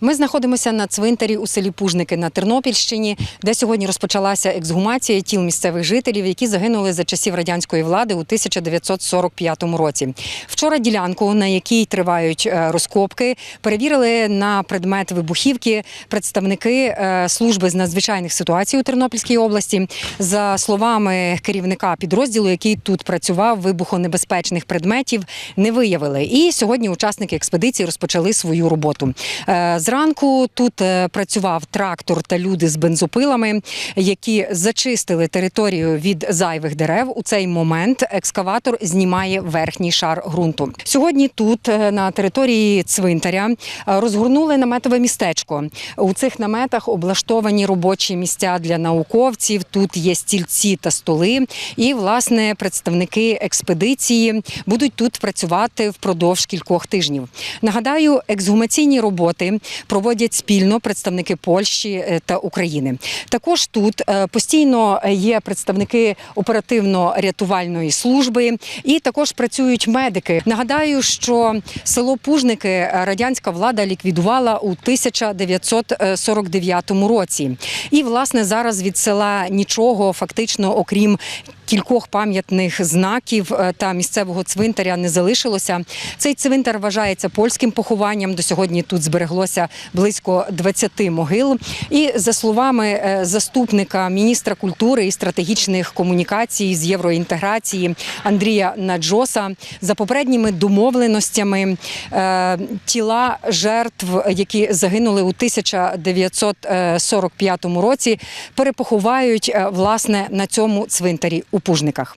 Ми знаходимося на цвинтарі у селі Пужники на Тернопільщині, де сьогодні розпочалася ексгумація тіл місцевих жителів, які загинули за часів радянської влади у 1945 році. Вчора ділянку, на якій тривають е, розкопки, перевірили на предмет вибухівки представники е, служби з надзвичайних ситуацій у Тернопільській області. За словами керівника підрозділу, який тут працював, вибухонебезпечних предметів не виявили. І сьогодні учасники експедиції розпочали свою роботу. Зранку тут е, працював трактор та люди з бензопилами, які зачистили територію від зайвих дерев. У цей момент екскаватор знімає верхній шар ґрунту. Сьогодні тут е, на території цвинтаря е, розгорнули наметове містечко. У цих наметах облаштовані робочі місця для науковців. Тут є стільці та столи. І власне представники експедиції будуть тут працювати впродовж кількох тижнів. Нагадаю, ексгумаційні роботи проводять спільно представники Польщі е, та України. Також тут е, постійно є представники оперативно-рятувальної служби і також працюють медики. Нагадаю, що село Пужники е, радянська влада ліквідувала у 1949 році. І власне зараз від села нічого фактично, окрім кількох пам'ятних знаків е, та місцевого цвинтаря не залишилося. Цей цвинтар вважається польським похованням. До сьогодні тут збереглося близько 20 могил. І за словами е, заступника міністра культури і стратегічних комунікацій з євроінтеграції Андрія Наджоса, за попередніми домовленостями е, тіла жертв, які загинули у 1945 році, перепоховають власне на цьому цвинтарі у Пужниках.